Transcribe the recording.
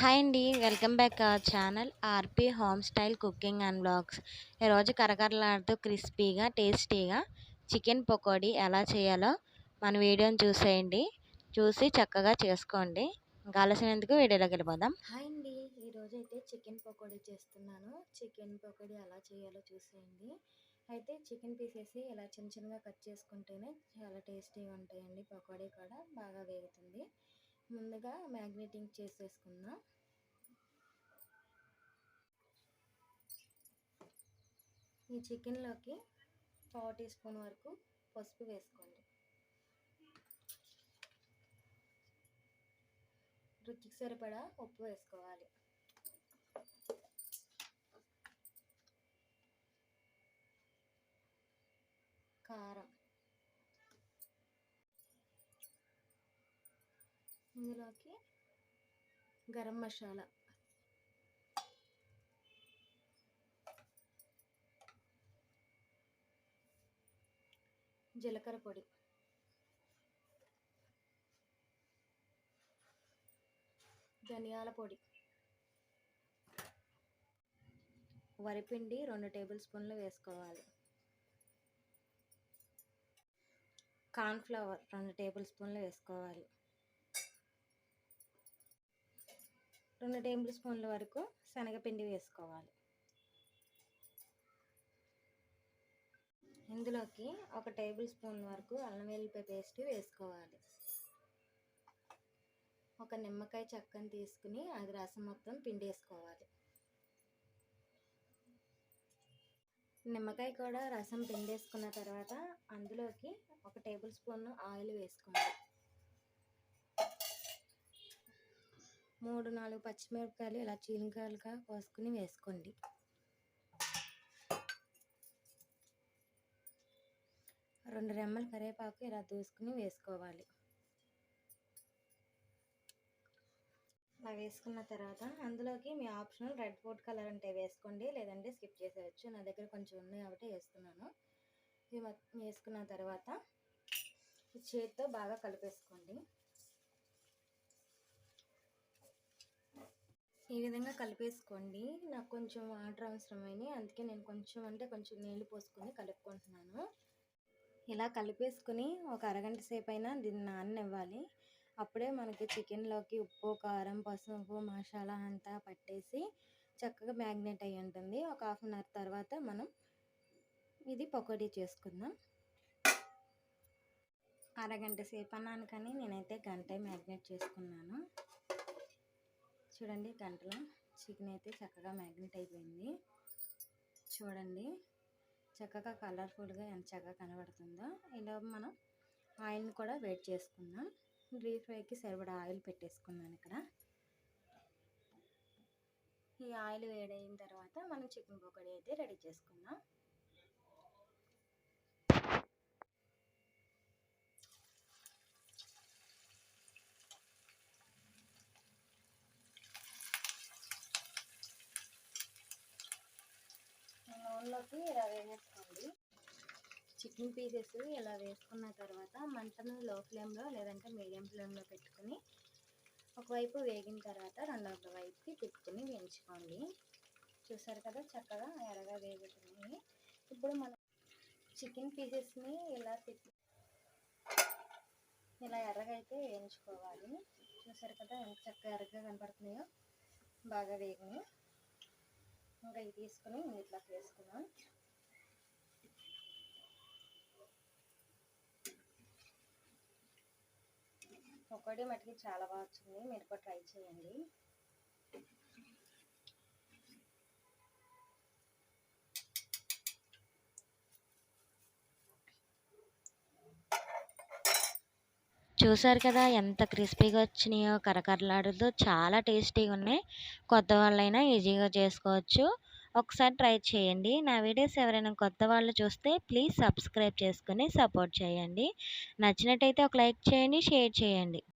Hi అండి welcome back our channel R P home style cooking and blogs. ఈరోజు కరకరలాడుతూ క్రిస్పీగా టేస్టీగా చికెన్ పకోడీ ఎలా చేయాలో మన వీడియోని చూసేయండి. చూసి చక్కగా చేసుకోండి. ఇంకా వీడియోలోకి వెళ్ళిపోదాం. హాయ్ అండి ఈరోజు అయితే చికెన్ పకోడీ చేస్తున్నాను. చికెన్ పకోడీ ఎలా చేయాలో చూసేయండి. అయితే చికెన్ పీసెస్ ఇలా చిన్న చిన్నగా కట్ చేసుకుంటేనే చాలా టేస్టీగా ఉంటాయండి. పకోడీ కూడా బాగా వేగుతుంది. ముందుగా మ్యాగ్నెటింగ్ చేసేసుకుందాం. ఈ చికెన్లోకి పావు టీ స్పూన్ వరకు పసుపు వేసుకోండి. రుచికి సరిపడా ఉప్పు వేసుకోవాలి. కారం. ఇందులోకి గరం మసాలా. జీలకర్ర పొడి. ధనియాల పొడి. వరిపిండి రెండు టేబుల్ స్పూన్లు వేసుకోవాలి. కార్న్ఫ్లవర్ రెండు టేబుల్ స్పూన్లు వేసుకోవాలి. రెండు టేబుల్ స్పూన్ల వరకు శనగపిండి వేసుకోవాలి. ఇందులోకి ఒక టేబుల్ స్పూన్ వరకు అల్లం వెల్లిపాయ పేస్ట్ వేసుకోవాలి. ఒక నిమ్మకాయ చెక్కను తీసుకుని అది రసం మొత్తం పిండేసుకోవాలి. నిమ్మకాయ కూడా రసం పిండేసుకున్న తర్వాత అందులోకి ఒక టేబుల్ స్పూన్ ఆయిల్ వేసుకోవాలి. మూడు నాలుగు పచ్చిమిరపకాయలు ఇలా చీలికలుగా కోసుకుని వేసుకోండి. రెండు రెమ్మల కరివేపాకు ఇలా దూసుకుని వేసుకోవాలి. అలా వేసుకున్న తర్వాత అందులోకి మీ ఆప్షనల్ రెడ్ ఫుడ్ కలర్ అంటే వేసుకోండి లేదంటే స్కిప్ చేసేయచ్చు. నా దగ్గర కొంచెం ఉన్నాయి కాబట్టి వేస్తున్నాను. ఇది వేసుకున్న తర్వాత చేతితో బాగా కలిపేసుకోండి. ఈ విధంగా కలిపేసుకోండి. నాకు కొంచెం వాటర్ అవసరమైనవి అందుకే నేను కొంచెం అంటే కొంచెం నీళ్ళు పోసుకొని కలుపుకుంటున్నాను. ఇలా కలిపేసుకుని ఒక అరగంట సేపు అయినా దీన్ని నాననివ్వాలి. అప్పుడే మనకి చికెన్లోకి ఉప్పు కారం పసుపు మసాలా అంతా పట్టేసి చక్కగా మ్యాగ్నేట్ అయి ఉంటుంది. ఒక హాఫ్ అన్ అవర్ తర్వాత మనం ఇది పకోడీ చేసుకుందాం. అరగంట సేపు అన్నాను కానీ నేనైతే గంట మ్యాగ్నేట్ చేసుకున్నాను. చూడండి గంటలో. చికెన్ అయితే చక్కగా మ్యాగ్నెట్ అయిపోయింది. చూడండి. చక్కగా కలర్ఫుల్గా ఎంత చక్కగా కనబడుతుందో. ఇలా మనం ఆయిల్ని కూడా వేట్ చేసుకుందాం. డీప్ ఫ్రైకి సరిపడా ఆయిల్ పెట్టేసుకున్నాను ఇక్కడ. ఈ ఆయిల్ వేడైన తర్వాత మనం చికెన్ పకోడీ అయితే రెడీ చేసుకుందాం. నూనెలోకి ఇలా వేసేసుకోండి. చికెన్ పీసెస్ ఇలా వేసుకున్న తర్వాత మంటను లో ఫ్లేమ్లో లేదంటే మీడియం ఫ్లేమ్లో పెట్టుకుని ఒకవైపు వేగిన తర్వాత రెండవ వైపుకి తిప్పుకుని వేయించుకోండి. చూసారు కదా చక్కగా ఎర్రగా వేగుతున్నాయి. ఇప్పుడు మనం చికెన్ పీసెస్ని ఇలా తిప్పి ఇలా ఎర్రగా అయితే వేయించుకోవాలి. చూసారు కదా ఎంత చక్కగా ఎర్రగా కనపడుతున్నాయో? బాగా వేగినాయి ఇంకా ఇవి తీసుకుని ఇట్లా వేసుకున్నాం ఒకటి మటుకి చాలా బాగా వచ్చింది. మీరు కూడా ట్రై చేయండి. చూసారు కదా ఎంత క్రిస్పీగా వచ్చినాయో కరకరలాడుతూ చాలా టేస్టీగా ఉన్నాయి. కొత్త వాళ్ళైనా ఈజీగా చేసుకోవచ్చు. ఒకసారి ట్రై చేయండి. నా వీడియోస్ ఎవరైనా కొత్త వాళ్ళు చూస్తే ప్లీజ్ సబ్స్క్రైబ్ చేసుకుని సపోర్ట్ చేయండి. నచ్చినట్టయితే ఒక లైక్ చేయండి షేర్ చేయండి.